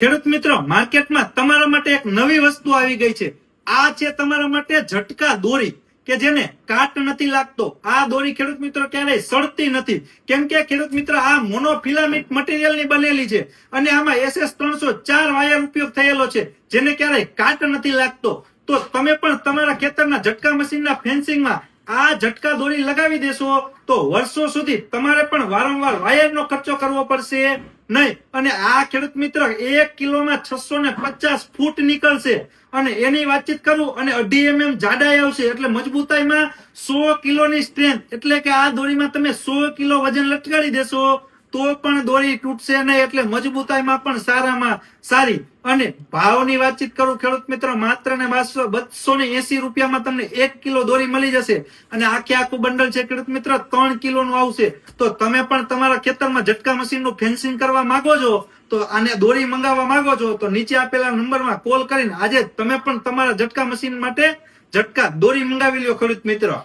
ખેડૂત મિત્રો, માર્કેટમાં તમારા માટે એક નવી વસ્તુ આવી ગઈ છે. આ છે તમારા માટે ઝટકા દોરી, કે જેને કાટ નથી લાગતો. આ દોરી ખેડૂત મિત્રો ક્યારેય સડતી નથી. કેમ કે ખેડૂત મિત્ર, આ મોનોફિલામેન્ટ મટીરિયલની બનેલી છે અને આમાં એસએસ ત્રણસો ચાર વાયર ઉપયોગ થયેલો છે, જેને ક્યારેય કાટ નથી લાગતો. તો તમે પણ તમારા ખેતરના ઝટકા મશીનના ફેન્સિંગમાં આ ઝટકા દોરી લગાવી દેશો, તો વર્ષો સુધી તમારે પણ વારંવાર વાયરનો ખર્ચો કરવો પડશે નહીં. અને આ ખેડૂત મિત્ર એક કિલોમાં છસો ને પચાસ ફૂટ નીકળશે. અને એની વાતચીત કરું અને અઢી એમએમ જાડાઈ આવશે. એટલે મજબૂતાઈમાં સો કિલોની સ્ટ્રેન્થ એટલે કે આ દોરીમાં તમે સો કિલો વજન લટકાડી દેશો. તો પણ દોરી તૂટશે નહીં એટલે મજબૂતાઈમાં પણ સારામાં સારી. અને ભાવની વાતચીત કરું ખેડૂત મિત્રો, માત્ર ને બારસો બસો ને એસી રૂપિયામાં તમને એક કિલો દોરી મળી જશે. અને આખે આખું બંડલ છે ખેડૂત મિત્ર, ત્રણ કિલો નું આવશે. તો તમે પણ તમારા ખેતરમાં ઝટકા મશીનનું ફેન્સિંગ કરવા માંગો છો? તો આને દોરી મંગાવવા માંગો છો? તો નીચે આપેલા નંબરમાં કોલ કરીને આજે તમે પણ તમારા ઝટકા મશીન માટે ઝટકા દોરી મંગાવી લ્યો ખેડૂત મિત્રો.